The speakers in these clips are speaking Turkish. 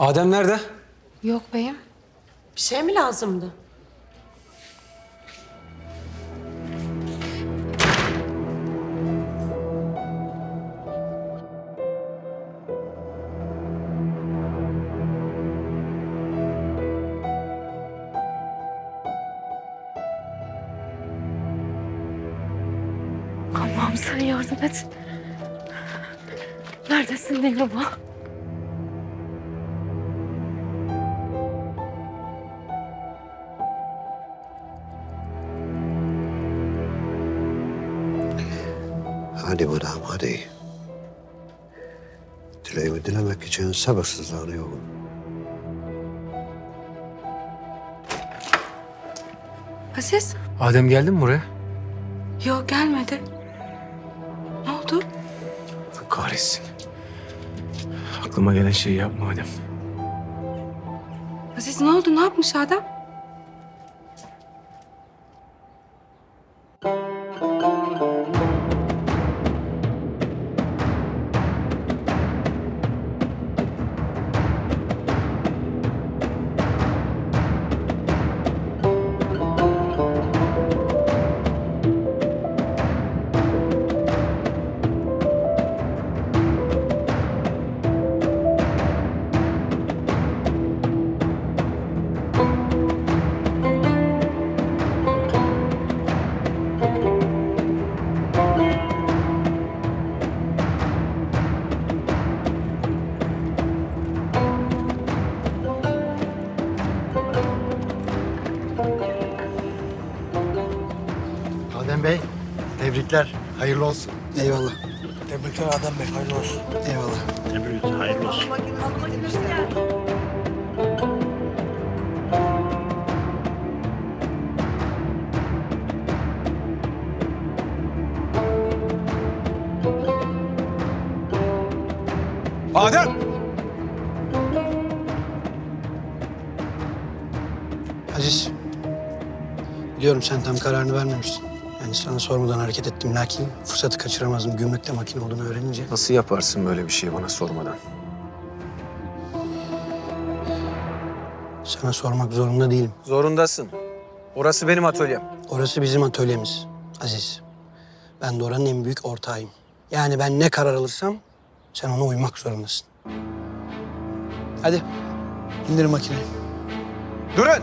Adem nerede? Yok beyim. Bir şey mi lazımdı? Allah'ım sen yardım et. Neredesin Dilruba? Hadi madam hadi. Dileğimi dilemek için sabırsızlanıyorum. Aziz? Adem geldi mi buraya? Yok gelmedi. Ne oldu? Kahretsin. Aklıma gelen şeyi yapma Adem. Aziz ne oldu? Ne yapmış adam? Adem Bey, tebrikler. Hayırlı olsun. Eyvallah. Tebrikler Adem Bey, hayırlı olsun. Eyvallah. Tebrikler, hayırlı olsun. Adem! Aziz. Biliyorum sen tam kararını vermemiştin. Yani sana sormadan hareket ettim. Lakin fırsatı kaçıramazdım. Gümrükte makine olduğunu öğrenince. Nasıl yaparsın böyle bir şeyi bana sormadan? Sana sormak zorunda değilim. Zorundasın. Orası benim atölyem. Orası bizim atölyemiz. Aziz. Ben de oranın en büyük ortağıyım. Yani ben ne karar alırsam sen ona uymak zorundasın. Hadi. indir makineyi. Durun!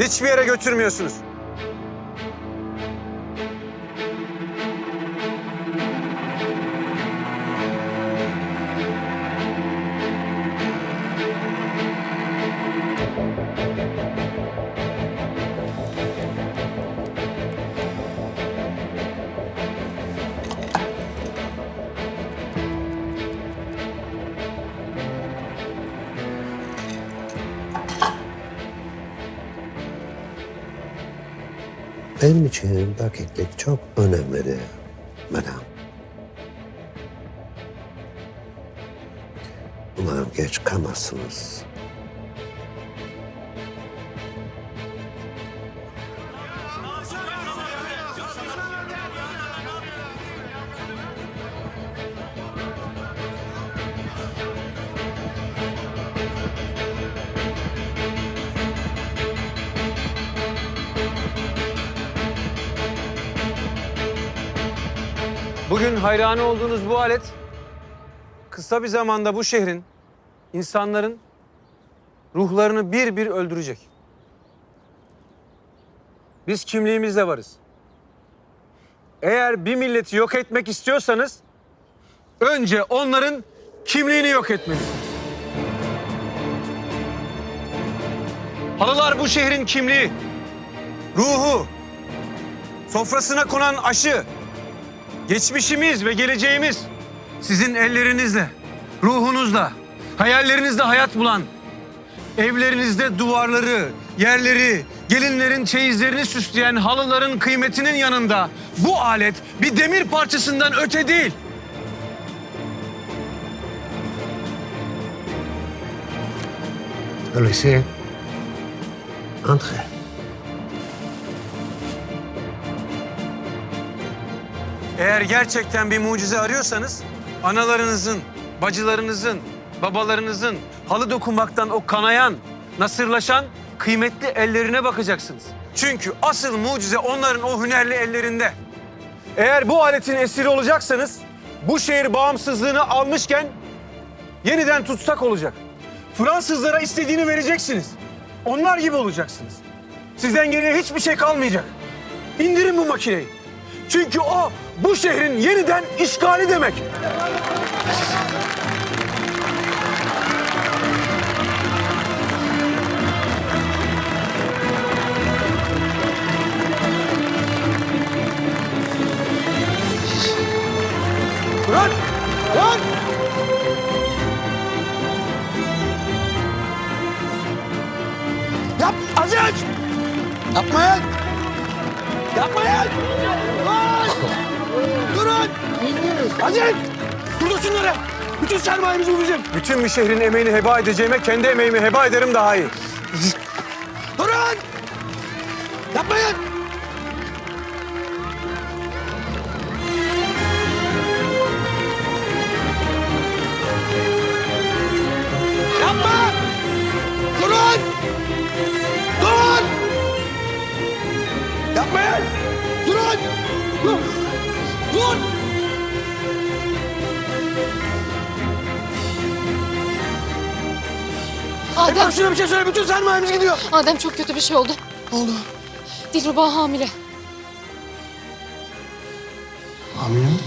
Hiçbir yere götürmüyorsunuz. Benim için dakiklik çok önemlidir madam. Umarım geç kalmazsınız. Bugün hayranı olduğunuz bu alet kısa bir zamanda bu şehrin, insanların ruhlarını bir bir öldürecek. Biz kimliğimizle varız. Eğer bir milleti yok etmek istiyorsanız önce onların kimliğini yok etmelisiniz. Halılar bu şehrin kimliği, ruhu, sofrasına konan aşı, Geçmişimiz ve geleceğimiz sizin ellerinizle, ruhunuzla, hayallerinizle hayat bulan, evlerinizde duvarları, yerleri, gelinlerin çeyizlerini süsleyen halıların kıymetinin yanında bu alet bir demir parçasından öte değil. Öyleyse entre. Eğer gerçekten bir mucize arıyorsanız analarınızın, bacılarınızın, babalarınızın halı dokunmaktan o kanayan, nasırlaşan kıymetli ellerine bakacaksınız. Çünkü asıl mucize onların o hünerli ellerinde. Eğer bu aletin esiri olacaksanız bu şehir bağımsızlığını almışken yeniden tutsak olacak. Fransızlara istediğini vereceksiniz. Onlar gibi olacaksınız. Sizden geriye hiçbir şey kalmayacak. İndirin bu makineyi. Çünkü o bu şehrin yeniden işgali demek. Bırak! Bırak! Yap Aziz! Yapmayın! Yapmayın! Durun! Aziz! Durdur şunları! Bütün sermayemiz bu bizim. Bütün bir şehrin emeğini heba edeceğime kendi emeğimi heba ederim daha iyi. Durun! Yapmayın! Yapma! Durun! Adem, Şuna bir şey söyle, bütün sermayemiz gidiyor. Adem çok kötü bir şey oldu. Ne oldu? Dilruba hamile. Hamile mi?